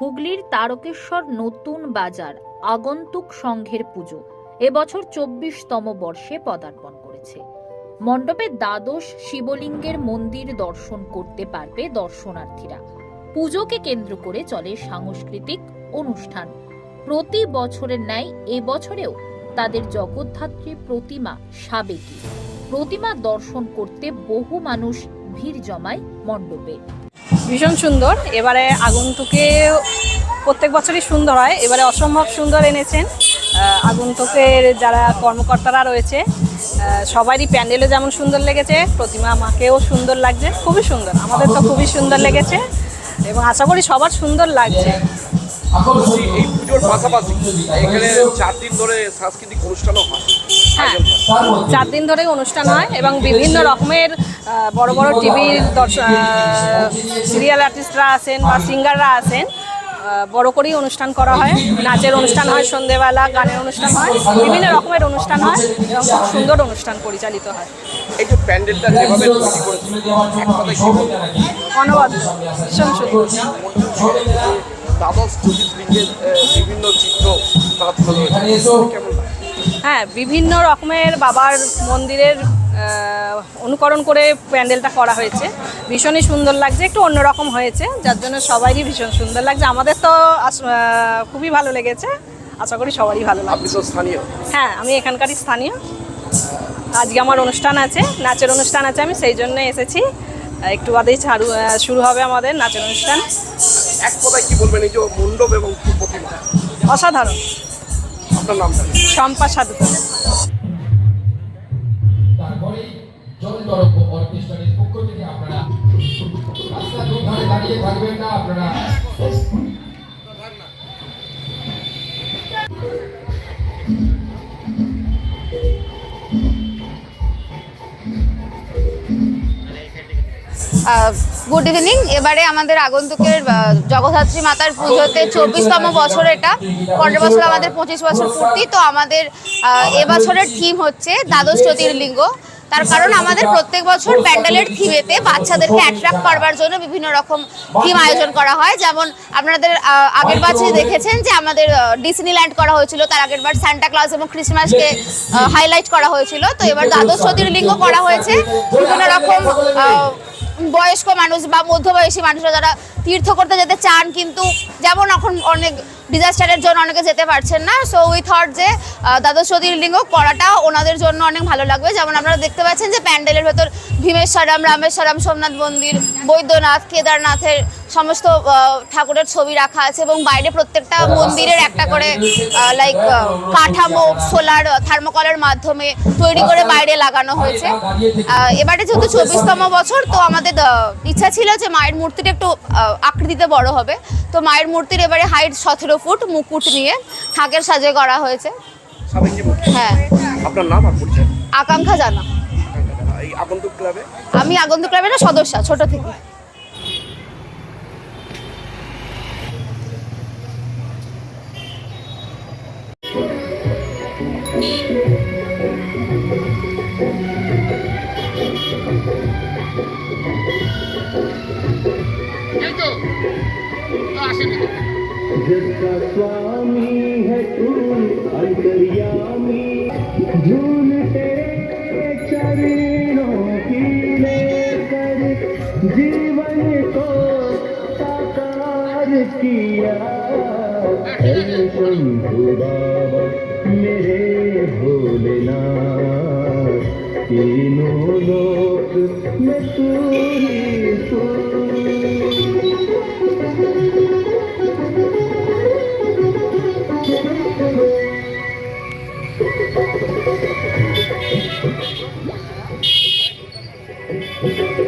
হুগলির তারকেশ্বর নতুন বাজার, আগন্তুক সংঘের পুজো। এবছর চব্বিশতম বর্ষে পদার্পণ করেছে। মণ্ডপে দ্বাদশ শিবলিঙ্গের মন্দির দর্শন করতে পারবে দর্শনার্থীরা। পুজোকে কেন্দ্র করে চলে সাংস্কৃতিক অনুষ্ঠান। প্রতি বছরের ন্যায় এবছরেও তাদের জগদ্ধাত্রী প্রতিমা সাবেকি। প্রতিমা দর্শন করতে বহু মানুষ ভিড় জমায় মণ্ডপে। ভীষণ সুন্দর। এবারে আগন্তুকে প্রত্যেক বছরই সুন্দর হয়। এবারে অসম্ভব সুন্দর এনেছেন। আগন্তুকের যারা কর্মকর্তারা রয়েছে সবারই প্যান্ডেলও যেমন সুন্দর লেগেছে, প্রতিমা মাকেও সুন্দর লাগছে। খুবই সুন্দর। আমাদের তো খুবই সুন্দর লেগেছে এবং আশা করি সবার সুন্দর লাগছে। এই পুজোর পাশাপাশি এখানে চার দিন ধরে সাংস্কৃতিক অনুষ্ঠানও হয়। হ্যাঁ চার দিন ধরে অনুষ্ঠান হয় এবং বিভিন্ন রকমের বড় বড় টিভির দর্শক সিরিয়াল আর্টিস্টরা আসেন বা সিঙ্গাররা আসেন বড় করেই অনুষ্ঠান করা হয় নাচের অনুষ্ঠান হয় সন্ধেবেলা গানের অনুষ্ঠান হয় বিভিন্ন রকমের অনুষ্ঠান হয় এবং খুব সুন্দর অনুষ্ঠান পরিচালিত হয় এই যে প্যান্ডেলটা যেভাবে? অনবদ্য ভীষণ সুন্দর দ্বাদশ বিভিন্ন চিত্র তারা তুলে ধরেছে কেমন লাগে? হ্যাঁ বিভিন্ন রকমের বাবার মন্দিরের অনুকরণ করে প্যান্ডেলটা করা হয়েছে। ভীষণই সুন্দর লাগছে একটু অন্যরকম হয়েছে যার জন্য সবারই ভীষণ সুন্দর লাগছে। আমাদের তো খুবই ভালো লেগেছে আশা করি সবারই ভালো লাগছে। স্থানীয়। হ্যাঁ আমি এখানকারই স্থানীয়। আজকে আমার অনুষ্ঠান আছে নাচের অনুষ্ঠান আছে আমি সেই জন্য এসেছি। একটু বাদেই ছাড়ু শুরু হবে আমাদের নাচের অনুষ্ঠান। এক কথায় কি বলবেন এই যে মণ্ডপ এবং অসাধারণ। আপনার নামটা শম্পা সাধুকা তারপরে জল তরফ অর্কেস্ট্রারের পক্ষ থেকে আপনারা রাস্তা দুধারে দাঁড়িয়ে থাকবেন না, আপনারা গুড ইভিনিং এবারে আমাদের আগন্তুকের জগদ্ধাত্রী মাতার পুজোতে চব্বিশতম বছর এটা। পরের বছর আমাদের পঁচিশ বছর পূর্তি। তো আমাদের এবছরের থিম হচ্ছে দ্বাদশ জ্যোতির্লিঙ্গ। তার কারণ আমাদের প্রত্যেক বছর প্যান্ডেলের থিমেতে বাচ্চাদেরকে অ্যাট্রাক্ট করবার জন্য বিভিন্ন রকম থিম আয়োজন করা হয়। যেমন আপনাদের আগের বছর দেখেছেন যে আমাদের ডিসনিল্যান্ড করা হয়েছিল। তার আগের বার সান্টা ক্লাস এবং ক্রিসমাসকে হাইলাইট করা হয়েছিল। তো এবার দ্বাদশ জ্যোতির্লিঙ্গ করা হয়েছে। বিভিন্ন রকম বয়স্ক মানুষ বা মধ্যবয়সী মানুষরা যারা তীর্থ করতে যেতে চান, কিন্তু যেমন এখন অনেক ডিজাস্টারের জন্য অনেকে যেতে পারছেন না সো উই থট যে দ্বাদশ জ্যোতির্লিঙ্গ করাটা ওনাদের জন্য অনেক ভালো লাগবে। যেমন আপনারা দেখতে পাচ্ছেন যে প্যান্ডেলের ভেতর ভীমেশ্বরম, রামেশ্বরম, সোমনাথ মন্দির, বৈদ্যনাথ, কেদারনাথের সমস্ত ঠাকুরের ছবি রাখা আছে এবং বাইরে প্রত্যেকটা মন্দিরের একটা করে লাইক কাঠামো সোলার থার্মোকলের মাধ্যমে তৈরি করে বাইরে লাগানো হয়েছে। এবারে যেহেতু চব্বিশতম বছর তো আমাদের ইচ্ছা ছিল যে মায়ের মূর্তিটা একটু আকৃতিতে বড় হবে। তো মায়ের মূর্তির এবারে হাইট সতেরো ফুট মুকুট নিয়ে ঢাকের সাজে করা হয়েছে। হ্যাঁ। আপনার নাম আর পরিচয়? আকাঙ্ক্ষা জানা। আগন্তুক ক্লাবে? আমি আগন্তুক ক্লাবের সদস্য ছোট থেকে। स्वामी है तू अंतर्यामी। झूल तेरे चरणों की लेकर, जीवन को साकार किया। शंभु बाबा, मेरे भोलेनाथ, तीनों लोक में तू ही Thank you.